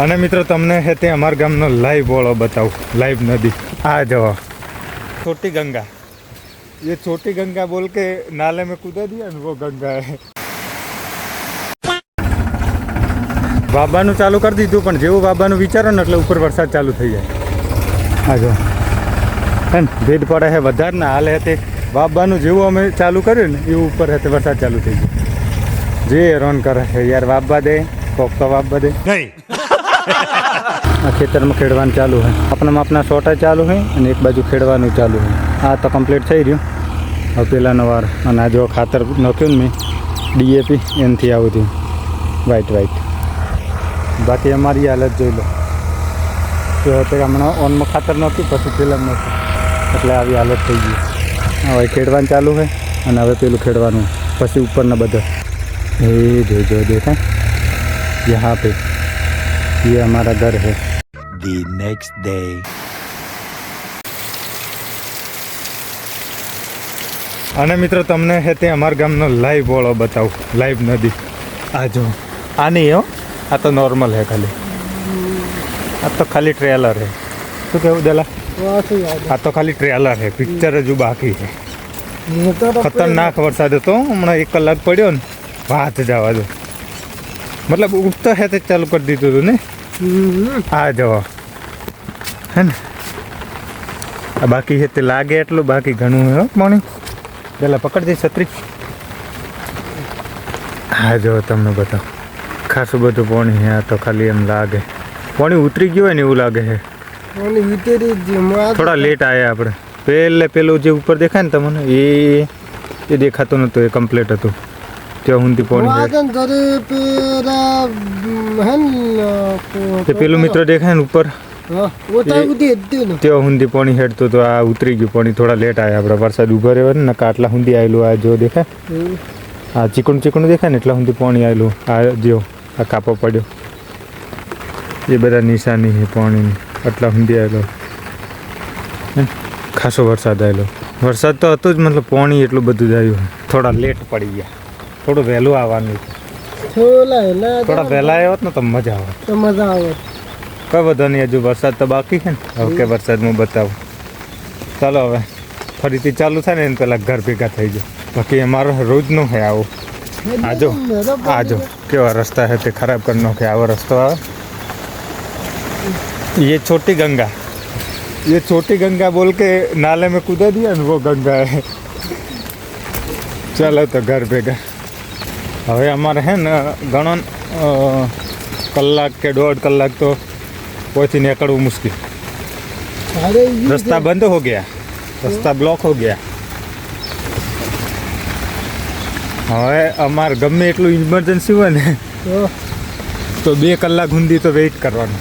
અને મિત્રો તમને હે તે અમારા ગામનો લાઈવ બોળો બતાવું લાઈવ નદી આ જવા छोटी गंगा ये छोटी गंगा बोल के नाले में कूदा दिया ना वो गंगा है બાબાનું ચાલુ કરી દીધું પણ જેવું બાબાનું વિચારો ને એટલે ઉપર વરસાદ ચાલુ થઈ જાય આ જો હે ને ભેદ પડે છે વધારે ને હાલે તે બાબાનું જેવું અમે ચાલુ કર્યું ને એવું ઉપર હે તે વરસાદ ચાલુ થઈ ગયો જે રોન કરે છે યાર બાબા દે કોક તો બાબા દે આ ખેતરમાં ખેડવાનું ચાલુ છે. આપણા માપના સોટા ચાલુ છે અને એક બાજુ ખેડવાનું ચાલુ છે. આ તો કમ્પ્લીટ થઈ રહ્યું. હવે પહેલાંનો વાર. અને આ જો ખાતર નાખ્યું ને મેં ડીએપી એનથી આવું થયું. વ્હાઈટ વ્હાઈટ બાકી અમારી હાલત જોઈ લો. તો હમણાં ઓનમાં ખાતર નાખ્યું, પછી પહેલાં નાખ્યું. એટલે આવી હાલત થઈ ગઈ. હવે ખેડવાનું ચાલુ છે અને હવે પેલું ખેડવાનું પછી ઉપરના બધા. એ જોઈ જો, દેખાય. યહાં પે. ये हमारा घर है the next day. અને મિત્રો તમને હે તે અમારા ગામનો લાઈવ બોળો બતાવું લાઈવ નદી આ જો આ નહીં હો આ તો નોર્મલ હે ખાલી આ તો ખાલી ટ્રેલર હે શું કેવું દલા આ તો ખાલી ટ્રેલર હે પિક્ચર હજુ બાકી છે ખતરનાક વરસાદ હતો હમણાં એક કલાક પડ્યો ને વાત જવા દો મતલબ ઉગતો હે તે ચાલુ કરી દીધું હતું ને? આ જવા હે ને? આ બાકી છે તે લાગે એટલું બાકી ઘણું હે પાણી. પેલા પકડજે છત્રી. હા જો તમને બતાવ. ખાસું બધું પાણી છે આ તો ખાલી એમ લાગે. પાણી ઉતરી ગયું હોય ને એવું લાગે છે. થોડા લેટ આવ્યા આપણે. પહેલે પેલું જે ઉપર દેખાય ને તમને એ એ દેખાતું નહોતું એ કમ્પ્લીટ હતું. ત્યાં સુધી પાણી છે તે પેલું મિત્ર દેખાય ને ઉપર? ત્યાં સુધી પાણી હેડતું તો આ ઉતરી ગયું પાણી થોડા લેટ આવ્યા આપણે વરસાદ ઊભો રહ્યો ને આટલા સુધી આવેલું આ જો દેખાય? આ ચીકણું ચીકણું દેખાય ને એટલા હુંદી પાણી આવેલું આ જો આ કાપો પડ્યો. એ બધા નિશાની છે પાણીની આટલા સુધી આવેલો? ખાસો વરસાદ આવેલો વરસાદ તો હતો જ મતલબ પાણી એટલું બધું જ આવ્યું થોડા લેટ પડી ગયા. થોડું વહેલું આવવાનું હતું. થોડા વહેલા આવ્યો હોત ને તો મજા આવે મજા આવે કઈ વધો નહીં હજુ વરસાદ તો બાકી છે ને હવે કે વરસાદમાં બતાવું ચાલો હવે ફરીથી ચાલુ થાય ને એને પહેલાં ઘર ભેગા થઈ જાય બાકી અમારો રોજનું છે આવું આજો આજો કેવા રસ્તા છે તે ખરાબ કરી નાખે આવો રસ્તો આવે ये छोटी गंगा ये छोटी गंगा बोल के नाले में कूदा दिया ना वो गंगा है ચાલો તો ઘર ભેગા હવે અમારે હે ને ઘણો કલાક કે દોઢ કલાક તો પહોંચી નીકળવું મુશ્કેલ. રસ્તા બંધ હો ગયા. રસ્તા બ્લોક હો ગયા. હવે અમારે ગમે એટલું ઇમરજન્સી હોય ને તો? બે કલાક હુંદી તો વેઇટ કરવાનું.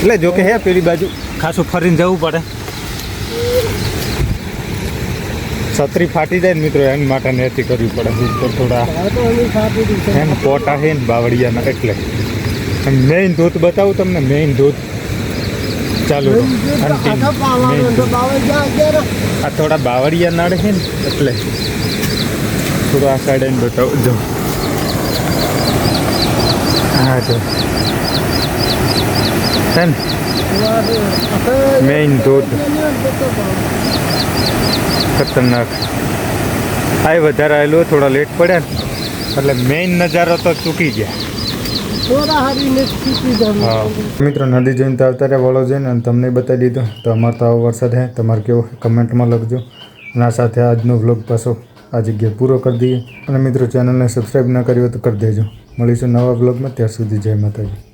એટલે જોકે હે પેલી બાજુ ખાસું ફરીને જવું પડે. છત્રી ફાટી જાય ને મિત્રો એની માટે નેતી કરવી પડે. થોડા એમ પોટા છે ને બાવળિયાના એટલે. મેઇન ધોધ બતાવું તમને મેઇન ધોધ. ચાલુ. આ થોડા બાવળિયા નાડે છે ને એટલે. થોડું આ સાઈડ એને બતાવું. જો. હા જો. મેઇન ધોધ. ખતરનાક. આ વધારે આવેલું થોડા લેટ પડ્યા ને એટલે મેઇન નજારો તો ચૂકી ગયા. મિત્રો નદી જોઈને તો આવતા રહ્યા વળો જોઈને અને તમને બતાવી દીધો. તો અમારે તો આવો વરસાદ હે. તમારે કેવો કમેન્ટમાં લખજો. અને આ સાથે આજનો વ્લોગ પાછો આ જગ્યાએ પૂરો કરી દઈએ. અને મિત્રો ચેનલને સબસ્ક્રાઈબ ના કરી હોય તો કરી દેજો. મળીશું નવા વ્લોગમાં ત્યાર સુધી જય માતાજી.